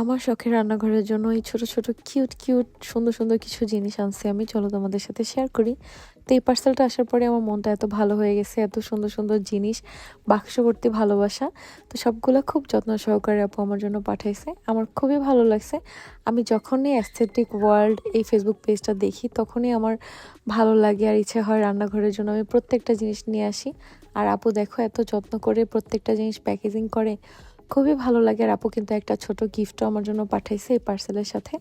আমার শখের রান্নাঘরের জন্য এই ছোট ছোট কিউট কিউট সুন্দর সুন্দর কিছু জিনিস আনছি আমি। চলো তোমাদের সাথে শেয়ার করি। তো এই পার্সেলটা আসার পরে আমার মনটা এত ভালো হয়ে গেছে, এত সুন্দর সুন্দর জিনিস বাক্স ভর্তি ভালোবাসা। তো সবগুলো খুব যত্ন সহকারে আপু আমার জন্য পাঠাইছে। আমার খুবই ভালো লাগছে। আমি যখনই অ্যাস্থেটিক ওয়ার্ল্ড এই ফেসবুক পেজটা দেখি, তখনই আমার ভালো লাগে আর ইচ্ছে হয় রান্নাঘরের জন্য আমি প্রত্যেকটা জিনিস নিয়ে আসি। আর আপু দেখো এত যত্ন করে প্রত্যেকটা জিনিস প্যাকেজিং করে। খুবই ভালো লাগে আর আপু কিন্তু একটা ছোট গিফটও আমার জন্য পাঠাইছে এই পার্সেলের সাথে।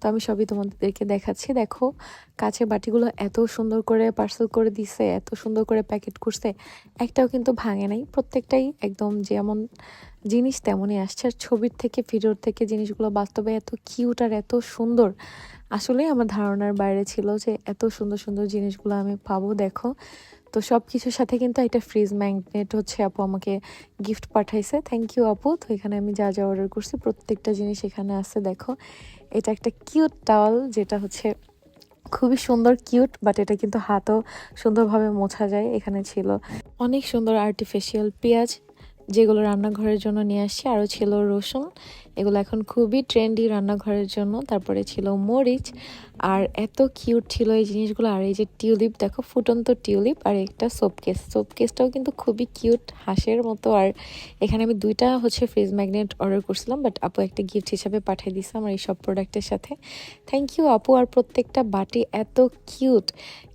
তো আমি সবই তোমাদেরকে দেখাচ্ছি। দেখো কাছে বাটিগুলো এত সুন্দর করে পার্সেল করে দিছে, এত সুন্দর করে প্যাকেট করছে, একটাও কিন্তু ভাঙে নাই। প্রত্যেকটাই একদম যেমন জিনিস তেমনই আসছে। আর ছবির থেকে ভিডিওর থেকে জিনিসগুলো বাস্তবে এত কিউট আর এত সুন্দর। আসলে আমার ধারণার বাইরে ছিল যে এত সুন্দর সুন্দর জিনিসগুলো আমি পাবো। দেখো তো সব কিছুর সাথে কিন্তু একটা ফ্রিজ ম্যাগনেট হচ্ছে আপু আমাকে গিফট পাঠাইছে। থ্যাংক ইউ আপু। তো এখানে আমি যা যা অর্ডার করছি, প্রত্যেকটা জিনিস এখানে আছে, দেখো। এটা একটা কিউট টাওয়াল যেটা হচ্ছে খুবই সুন্দর কিউট বাট এটা কিন্তু হাতও সুন্দরভাবে মোছা যায়, এখানে ছিল অনেক সুন্দর আর্টিফিশিয়াল পেঁয়াজ, যেগুলো রান্নাঘরের জন্য নিয়ে আসছি। আরও ছিল রসুন, এগুলো এখন খুবই ট্রেন্ডি রান্নাঘরের জন্য। তারপরে ছিল মরিচ আর এত কিউট ছিল এই জিনিসগুলো। আর এই যে টিউলিপ দেখো ফুটন্ত টিউলিপ আর একটা সোপ কেস সোপ কিন্তু খুবই কিউট হাঁসের মতো। আর এখানে আমি দুইটা হচ্ছে ফ্রিজ ম্যাগনেট অর্ডার করছিলাম বাট আপু একটা গিফট হিসাবে পাঠিয়ে দিছে আমার এই সব প্রোডাক্টের সাথে। থ্যাংক ইউ আপু, আর প্রত্যেকটা বাটি এত কিউট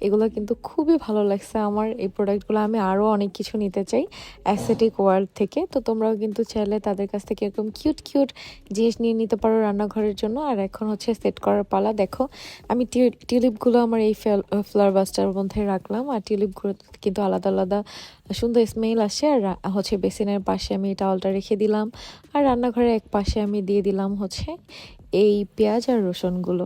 এগুলো কিন্তু খুবই ভালো লাগছে আমার। এই প্রোডাক্টগুলো আমি আরও অনেক কিছু নিতে চাই অ্যাসেটিক ওয়ার্ল্ড থেকে। তো তোমরাও কিন্তু চাইলে তাদের কাছ থেকে এরকম কিউট কিউট জিনিস নিয়ে নিতে পারো রান্নাঘরের জন্য। আর এখন হচ্ছে সেট করার পালা। দেখো আমি টিউলিপগুলো আমার এই ফ্লাওয়ার বাসটার মধ্যে রাখলাম। আর টিউলিপগুলো কিন্তু আলাদা আলাদা সুন্দর স্মেল আসে। আর হচ্ছে বেসিনের পাশে আমি টাওয়ালটা রেখে দিলাম। আর রান্নাঘরের এক পাশে আমি দিয়ে দিলাম হচ্ছে এই পেঁয়াজ আর রসুনগুলো।